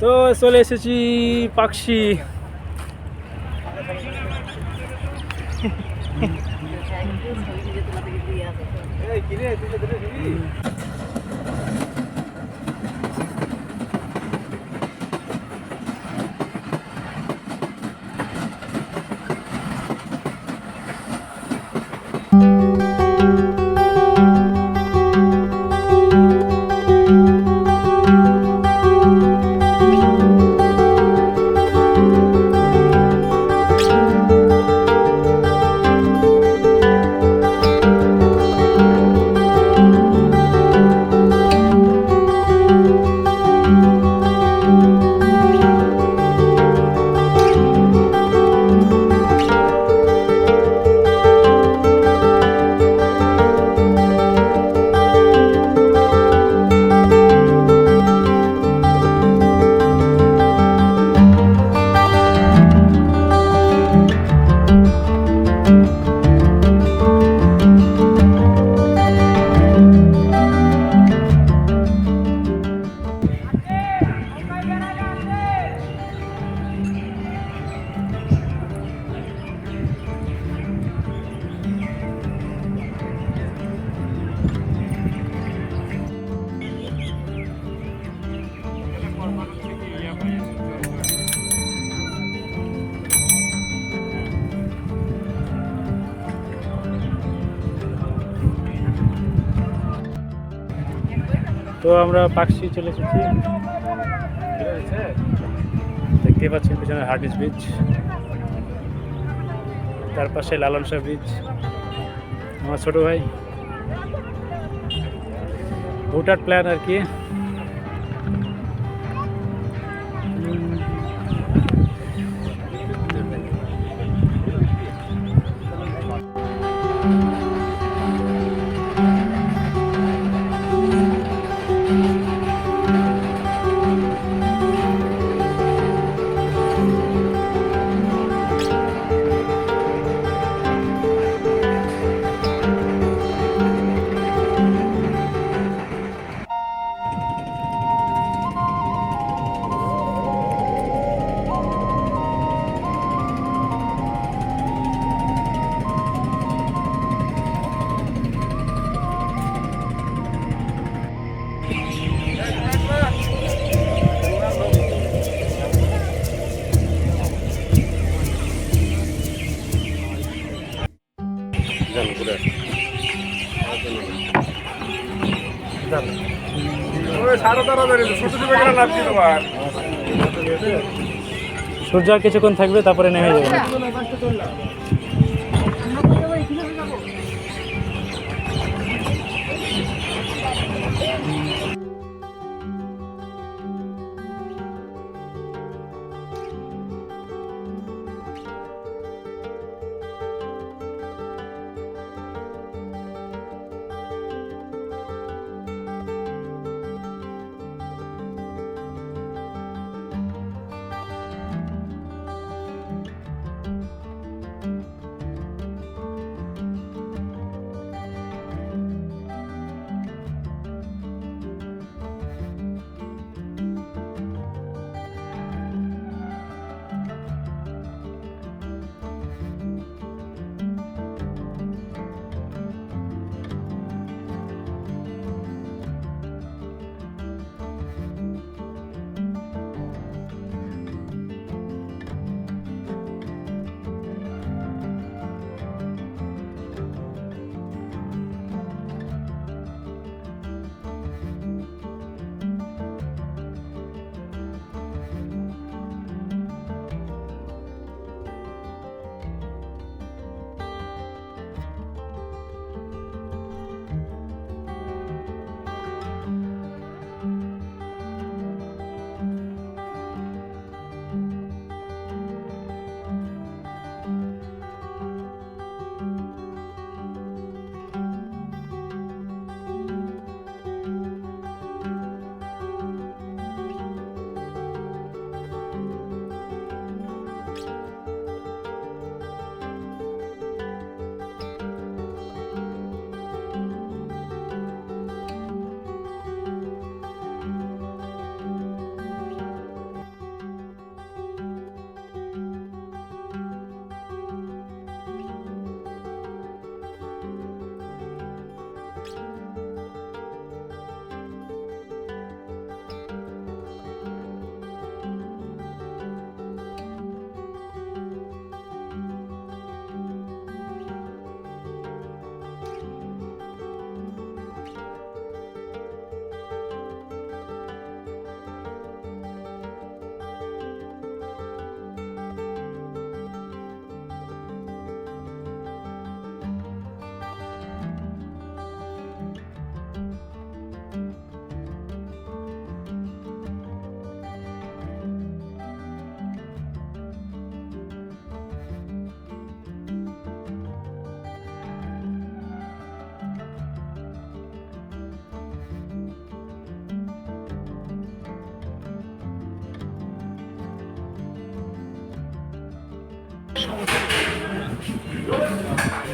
তো চলে এসেছি পাকশি। এই কিরে তুই তো আমরা পাকশি চলে এসেছি। দেখতে পাচ্ছেন পিছনে হার্ডিস বিচ তার পাশে লালন শাহ বিচ আমার ছোট ভাই। ভুটার প্ল্যান আর কি। সূর্য আর কিছুক্ষণ থাকবে তারপরে নেমে যাবে।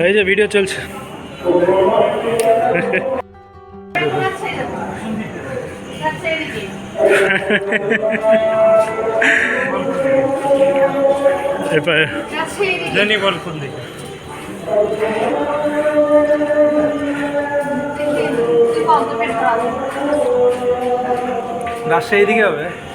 এই যে ভিডিও চলছে। রাজশাহী দিকে হবে।